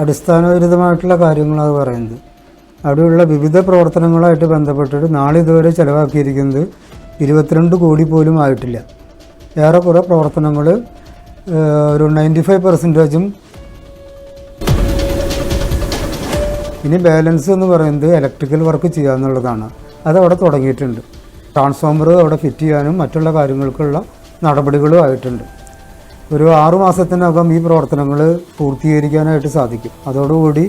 അടിസ്ഥാനപരമായിട്ടുള്ള കാര്യങ്ങളാണ് പറയുന്നത്. അവിടെയുള്ള വിവിധ പ്രവർത്തനങ്ങളായിട്ട് ബന്ധപ്പെട്ടിട്ട് നാളെ ഇതുവരെ ചിലവാക്കിയിരിക്കുന്നത് ഇരുപത്തിരണ്ട് കോടി പോലും ആയിട്ടില്ല. ഏറെക്കുറെ പ്രവർത്തനങ്ങൾ ഒരു നയന്റി ഫൈവ് പെർസെന്റേജും ഇനി ബാലൻസ് എന്ന് പറയുന്നത് ഇലക്ട്രിക്കൽ വർക്ക് ചെയ്യുക എന്നുള്ളതാണ് അതവിടെ തുടങ്ങിയിട്ടുണ്ട്. ട്രാൻസ്ഫോമർ അവിടെ ഫിറ്റ് ചെയ്യാനും മറ്റുള്ള കാര്യങ്ങൾക്കുള്ള നടപടികളും ആയിട്ടുണ്ട്. ഒരു ആറു മാസത്തിനകം ഈ പ്രവർത്തനങ്ങൾ പൂർത്തീകരിക്കാനായിട്ട് സാധിക്കും. അതോടുകൂടി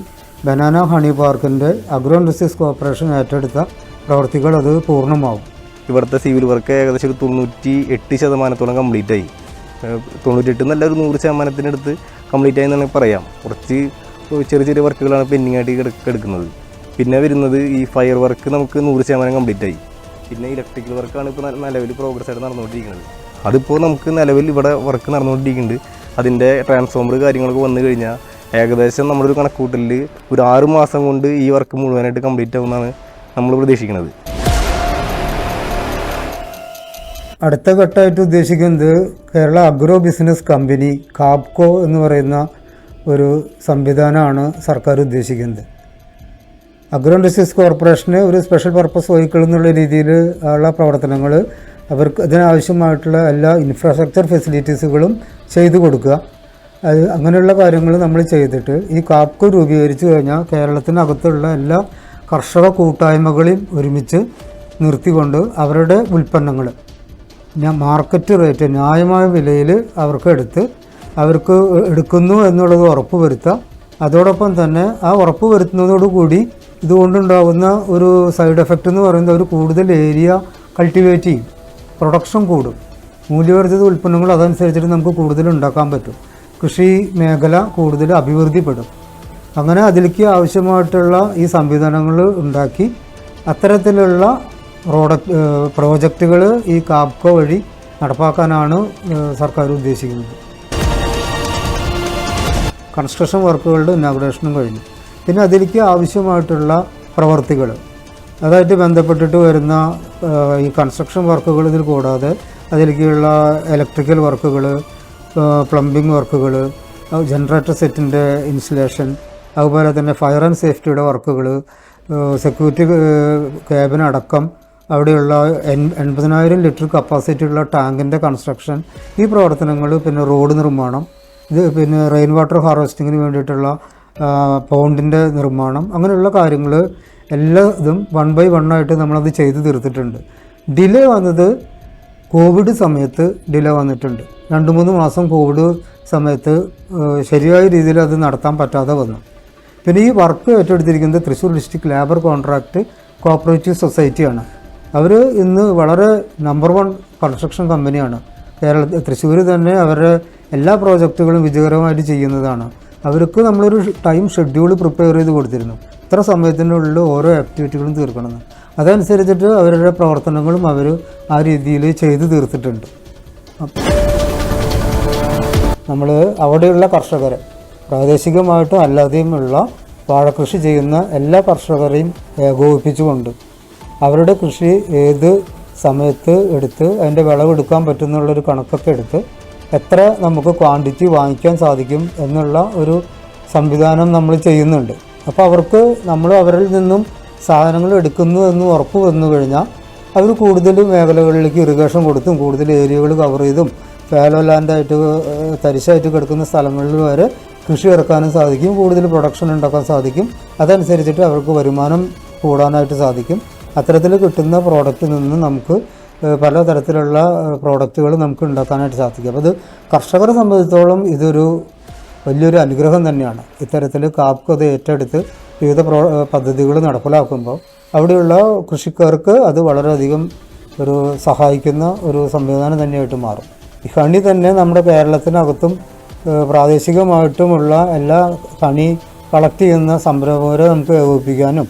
ബനാന ഹണി പാർക്കിന്റെ അഗ്രോ ഇൻഡസ്ട്രീസ് കോർപ്പറേഷൻ ഏറ്റെടുത്ത പ്രവർത്തികൾ അത് പൂർണമാവും. ഇവിടുത്തെ സിവിൽ വർക്ക് ഏകദേശം ഒരു തൊണ്ണൂറ്റി എട്ട് ശതമാനത്തോളം കംപ്ലീറ്റ് ആയി. തൊണ്ണൂറ്റി തൊണ്ണൂറ്റെട്ട് നല്ല ഒരു നൂറ് ശതമാനത്തിനടുത്ത് കംപ്ലീറ്റ് ആയി എന്നാണ് പറയാം. കുറച്ച് ചെറിയ ചെറിയ വർക്കുകളാണ് പെൻഡിങ് ആയിട്ട് എടുക്കുന്നത് പിന്നെ വരുന്നത് ഈ ഫയർ വർക്ക് നമുക്ക് നൂറ് ശതമാനം കംപ്ലീറ്റ് ആയി. പിന്നെ ഇലക്ട്രിക്കൽ വർക്കാണ് ഇപ്പോൾ നിലവിൽ പ്രോഗ്രസ് ആയിട്ട് നടന്നുകൊണ്ടിരിക്കുന്നത്. അതിപ്പോൾ നമുക്ക് നിലവിൽ ഇവിടെ വർക്ക് നടന്നുകൊണ്ടിരിക്കുന്നുണ്ട്. അതിന്റെ ട്രാൻസ്ഫോമർ കാര്യങ്ങളൊക്കെ വന്നു കഴിഞ്ഞാൽ ഏകദേശം നമ്മുടെ ഒരു കണക്കൂട്ടലിൽ ഒരു ആറ് മാസം കൊണ്ട് ഈ വർക്ക് മുഴുവനായിട്ട് കംപ്ലീറ്റ് ആവുമെന്നാണ് നമ്മൾ പ്രതീക്ഷിക്കുന്നത്. അടുത്ത ഘട്ടമായിട്ട് ഉദ്ദേശിക്കുന്നത് Kerala agro business company Kapco എന്ന് പറയുന്ന ഒരു സംവിധാനമാണ് സർക്കാർ ഉദ്ദേശിക്കുന്നത്. അഗ്രോ ഇൻഡസ്ട്രീസ് കോർപ്പറേഷന് ഒരു സ്പെഷ്യൽ പർപ്പസ് വെഹിക്കിൾ എന്നുള്ള രീതിയിൽ ഉള്ള പ്രവർത്തനങ്ങൾ അവർക്ക് അതിനാവശ്യമായിട്ടുള്ള എല്ലാ ഇൻഫ്രാസ്ട്രക്ചർ ഫെസിലിറ്റീസുകളും ചെയ്തു കൊടുക്കുക. അത് അങ്ങനെയുള്ള കാര്യങ്ങൾ നമ്മൾ ചെയ്തിട്ട് ഈ കാപ്കോ രൂപീകരിച്ചു കഴിഞ്ഞാൽ കേരളത്തിനകത്തുള്ള എല്ലാ കർഷക കൂട്ടായ്മകളെയും ഒരുമിച്ച് നിർത്തിക്കൊണ്ട് അവരുടെ ഉൽപ്പന്നങ്ങൾ മാർക്കറ്റ് റേറ്റ് ന്യായമായ വിലയിൽ അവർക്ക് എടുത്ത് അവർക്ക് എടുക്കുന്നു എന്നുള്ളത് ഉറപ്പ് വരുത്താം അതോടൊപ്പം തന്നെ ആ ഉറപ്പ് വരുത്തുന്നതോടുകൂടി ഇതുകൊണ്ടുണ്ടാകുന്ന ഒരു സൈഡ് എഫക്റ്റ് എന്ന് പറയുന്നത് ഒരു കൂടുതൽ ഏരിയ കൾട്ടിവേറ്റ് ചെയ്യും. പ്രൊഡക്ഷൻ കൂടും. മൂല്യവർദ്ധിത ഉൽപ്പന്നങ്ങൾ അതനുസരിച്ചിട്ട് നമുക്ക് കൂടുതൽ ഉണ്ടാക്കാൻ പറ്റും. കൃഷി മേഖല കൂടുതൽ അഭിവൃദ്ധിപ്പെടും. അങ്ങനെ അതിലേക്ക് ആവശ്യമായിട്ടുള്ള ഈ സംവിധാനങ്ങൾ ഉണ്ടാക്കി അത്തരത്തിലുള്ള പ്രോഡക്റ്റ് പ്രോജക്റ്റുകൾ ഈ കാപ്കോ വഴി നടപ്പാക്കാനാണ് സർക്കാർ ഉദ്ദേശിക്കുന്നത്. കൺസ്ട്രക്ഷൻ വർക്കുകളുടെ ഇനാഗുറേഷനും കഴിഞ്ഞു. പിന്നെ അതിലേക്ക് ആവശ്യമായിട്ടുള്ള പ്രവർത്തികൾ. അതായിട്ട് ബന്ധപ്പെട്ടിട്ട് വരുന്ന ഈ കൺസ്ട്രക്ഷൻ വർക്കുകൾ ഇതിൽ കൂടാതെ അതിലേക്കുള്ള ഇലക്ട്രിക്കൽ വർക്കുകൾ പ്ലംബിംഗ് വർക്കുകൾ ജനറേറ്റർ സെറ്റിന്റെ ഇൻസ്റ്റലേഷൻ അതുപോലെ തന്നെ ഫയർ ആൻഡ് സേഫ്റ്റിയുടെ വർക്കുകൾ സെക്യൂരിറ്റി ക്യാബിനടക്കം അവിടെയുള്ള എൺ എൺപതിനായിരം ലിറ്റർ കപ്പാസിറ്റിയുള്ള ടാങ്കിന്റെ കൺസ്ട്രക്ഷൻ ഈ പ്രവർത്തനങ്ങൾ പിന്നെ റോഡ് നിർമ്മാണം ഇത് പിന്നെ റെയിൻ വാട്ടർ ഹാർവെസ്റ്റിങ്ങിന് വേണ്ടിയിട്ടുള്ള പൗണ്ടിന്റെ നിർമ്മാണം അങ്ങനെയുള്ള കാര്യങ്ങൾ എല്ലാ ഇതും വൺ ബൈ വൺ ആയിട്ട് നമ്മളത് ചെയ്ത് തീർത്തിട്ടുണ്ട്. ഡിലേ വന്നത് കോവിഡ് സമയത്ത് ഡിലേ വന്നിട്ടുണ്ട്. രണ്ട് മൂന്ന് മാസം കോവിഡ് സമയത്ത് ശരിയായ രീതിയിൽ അത് നടത്താൻ പറ്റാതെ വന്നു. പിന്നെ ഈ work ഏറ്റെടുത്തിരിക്കുന്നത് Thrissur district labour contract cooperative സൊസൈറ്റിയാണ് അവർ ഇന്ന് വളരെ നമ്പർ വൺ കൺസ്ട്രക്ഷൻ കമ്പനിയാണ് കേരള തൃശ്ശൂർ തന്നെ അവരുടെ എല്ലാ പ്രോജക്റ്റുകളും വിജയകരമായിട്ട് ചെയ്യുന്നതാണ്. അവർക്ക് നമ്മളൊരു ടൈം ഷെഡ്യൂൾ പ്രിപ്പയർ ചെയ്ത് കൊടുത്തിരുന്നു. ഇത്ര സമയത്തിനുള്ളിൽ ഓരോ ആക്ടിവിറ്റികളും തീർക്കണം അതനുസരിച്ചിട്ട് അവരുടെ പ്രവർത്തനങ്ങളും അവർ ആ രീതിയിൽ ചെയ്തു തീർത്തിട്ടുണ്ട്. നമ്മൾ അവിടെയുള്ള കർഷകരെ പ്രാദേശികമായിട്ടും അല്ലാതെയുമുള്ള വാഴകൃഷി ചെയ്യുന്ന എല്ലാ കർഷകരെയും ഏകോപിപ്പിച്ചുകൊണ്ട് അവരുടെ കൃഷി ഏത് സമയത്ത് എടുത്ത് അതിന്റെ വിളവെടുക്കാൻ പറ്റുന്നുള്ളൊരു കണക്കൊക്കെ എടുത്ത് എത്ര നമുക്ക് ക്വാണ്ടിറ്റി വാങ്ങിക്കാൻ സാധിക്കും എന്നുള്ള ഒരു സംവിധാനം നമ്മൾ ചെയ്യുന്നുണ്ട്. അപ്പോൾ അവർക്ക് നമ്മൾ അവരിൽ നിന്നും സാധനങ്ങൾ എടുക്കുന്നു എന്ന് ഉറപ്പ് വന്നു കഴിഞ്ഞാൽ അവർ കൂടുതൽ മേഖലകളിലേക്ക് ഇറിഗേഷൻ കൊടുത്തും കൂടുതൽ ഏരിയകൾ കവർ ചെയ്തും ഫാലോ ലാൻഡായിട്ട് തരിശായിട്ട് കിടക്കുന്ന സ്ഥലങ്ങളിൽ വരെ കൃഷി ഇറക്കാനും സാധിക്കും കൂടുതൽ പ്രൊഡക്ഷൻ ഉണ്ടാക്കാൻ സാധിക്കും. അതനുസരിച്ചിട്ട് അവർക്ക് വരുമാനം കൂടാനായിട്ട് സാധിക്കും. അത്തരത്തിൽ കിട്ടുന്ന പ്രോഡക്റ്റിൽ നിന്ന് നമുക്ക് പല തരത്തിലുള്ള പ്രോഡക്റ്റുകൾ നമുക്ക് ഉണ്ടാക്കാനായിട്ട് സാധിക്കും. അപ്പോൾ ഇത് കർഷകരെ സംബന്ധിച്ചിടത്തോളം ഇതൊരു വലിയൊരു അനുഗ്രഹം തന്നെയാണ്. ഇത്തരത്തിൽ കാപ്കോ അത് ഏറ്റെടുത്ത് വിവിധ പ്രോ പദ്ധതികൾ നടപ്പിലാക്കുമ്പോൾ അവിടെയുള്ള കൃഷിക്കാർക്ക് അത് വളരെയധികം ഒരു സഹായിക്കുന്ന ഒരു സംവിധാനം തന്നെയായിട്ട് മാറും. ഈ തന്നെ നമ്മുടെ കേരളത്തിനകത്തും പ്രാദേശികമായിട്ടുമുള്ള എല്ലാ ഹണി കളക്ട് ചെയ്യുന്ന സംരംഭകരെ നമുക്ക് ഏകോപിപ്പിക്കാനും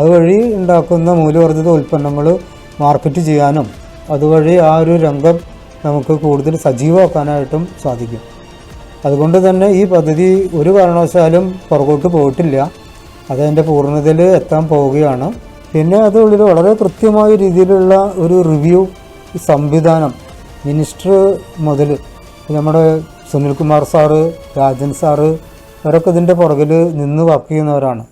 അതുവഴി ഉണ്ടാക്കുന്ന മൂല്യവർദ്ധിത ഉൽപ്പന്നങ്ങൾ മാർക്കറ്റ് ചെയ്യാനും അതുവഴി ആ ഒരു രംഗം നമുക്ക് കൂടുതൽ സജീവമാക്കാനായിട്ടും സാധിക്കും. അതുകൊണ്ട് തന്നെ ഈ പദ്ധതി ഒരു കാരണവശാലും പുറകോട്ട് പോയിട്ടില്ല. അതതിന്റെ പൂർണതയിൽ എത്താൻ പോവുകയാണ്. പിന്നെ അതുള്ളിൽ വളരെ കൃത്യമായ രീതിയിലുള്ള ഒരു റിവ്യൂ സംവിധാനം മിനിസ്റ്റർ മുതൽ നമ്മുടെ സുനിൽകുമാർ സാറ് രാജൻ സാറ് അവരൊക്കെ ഇതിന്റെ പുറകിൽ നിന്ന് വർക്ക് ചെയ്യുന്നവരാണ്.